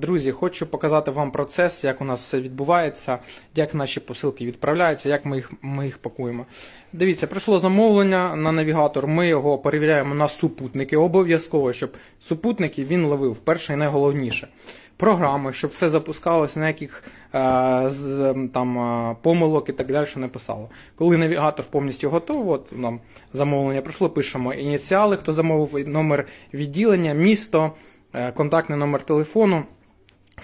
Друзі, хочу показати вам процес, як у нас все відбувається, як наші посилки відправляються, як ми їх, ми їх пакуємо. Дивіться, прийшло замовлення на навігатор. Ми його перевіряємо на супутники. Обов'язково, щоб супутники він ловив перше і найголовніше. Програми, щоб все запускалося, ніяких е, з, там, е, помилок і так далі не писало. Коли навігатор повністю готовий, от нам замовлення прийшло, пишемо ініціали, хто замовив, номер відділення, місто контактний номер телефону.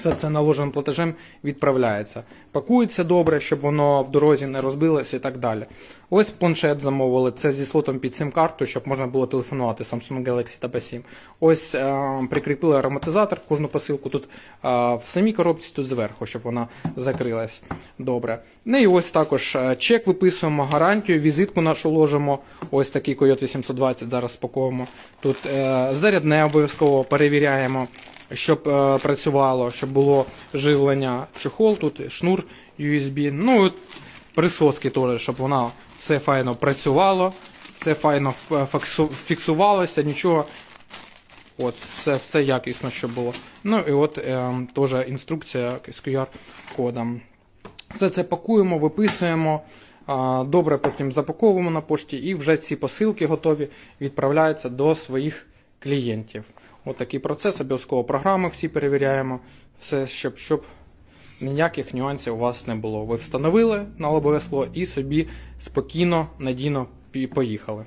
Все це наложеним платежем відправляється. Пакується добре, щоб воно в дорозі не розбилося і так далі. Ось планшет замовили. Це зі слотом під сим-карту, щоб можна було телефонувати Samsung Galaxy Tab 7. Ось е, прикріпили ароматизатор кожну посилку. Тут е, в самій коробці, тут зверху, щоб вона закрилась. Добре. Ну і ось також е, чек виписуємо, гарантію, візитку нашу ложимо. Ось такий Coyote 820 зараз спакуємо. Тут е, зарядне обов'язково перевіряємо щоб е, працювало, щоб було живлення чохол, тут шнур USB. Ну, от присоски теж, щоб вона все файно працювало, все файно е, фіксувалося, нічого. От, все, все якісно, щоб було. Ну і от е, теж інструкція з QR-кодом. Все це пакуємо, виписуємо. Добре, потім запаковуємо на пошті, і вже ці посилки готові відправляються до своїх клієнтів. От такий процес, обов'язково програми всі перевіряємо, все, щоб, щоб ніяких нюансів у вас не було. Ви встановили на лобове скло і собі спокійно, надійно поїхали.